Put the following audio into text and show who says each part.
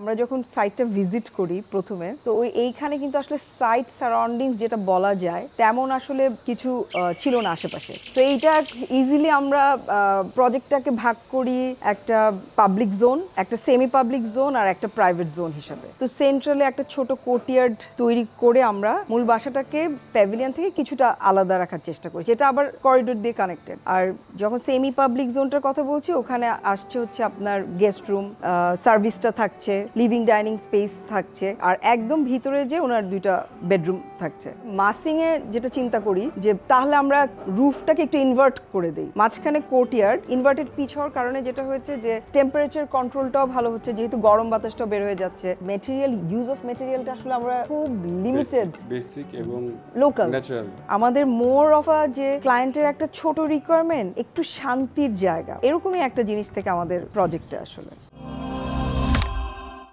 Speaker 1: আমরা যখন সাইটটা ভিজিট করি প্রথমে, তো ওই এইখানে কিন্তু আসলে সাইট সারাউন্ডিংস যেটা বলা যায়, তেমন আসলে কিছু ছিল না আশেপাশে। তো এইটা ইজিলি আমরা প্রজেক্টটাকে ভাগ করি একটা পাবলিক জোন একটা সেমি পাবলিক জোন আর একটা প্রাইভেট জোন হিসাবে। তো সেন্ট্রালে একটা ছোট কোর্টিয়ার্ড তৈরি করে আমরা মূল বাসাটাকে প্যাভিলিয়ন থেকে কিছুটা আলাদা রাখার চেষ্টা করি, যেটা আবার করিডোর দিয়ে কানেক্টেড আর যখন সেমি পাবলিক জোনটার কথা বলছি, ওখানে আসছে হচ্ছে আপনার গেস্ট রুম সার্ভিসটা থাকছে। লিভিং ডাইনিং স্পেস থাকছে আর একদম ভিতরে যে ওনার দুইটা বেডরুম থাকছে। মাসিং এ যেটা চিন্তা করি যে তাহলে আমরা রুফটাকে একটু ইনভার্ট করে দিই। মাঝখানে কোর্টিয়ার্ড ইনভার্টেড পিচ হওয়ার কারণে যেটা হয়েছে যে টেম্পারেচার কন্ট্রোলটাও ভালো হচ্ছে যেহেতু গরম বাতাসটাও বের হয়ে যাচ্ছে। মেটেরিয়াল ইউজ অফ মেটেরিয়ালটা আসলে আমরা খুব লিমিটেড
Speaker 2: বেসিক এবং
Speaker 1: লোকাল
Speaker 2: ন্যাচারাল
Speaker 1: আমাদের মোর অফ আ যে ক্লায়েন্টের একটা ছোট রিকোয়ারমেন্ট একটু শান্তির জায়গা। এরকমই একটা জিনিস থেকে আমাদের প্রজেক্টে আসলে।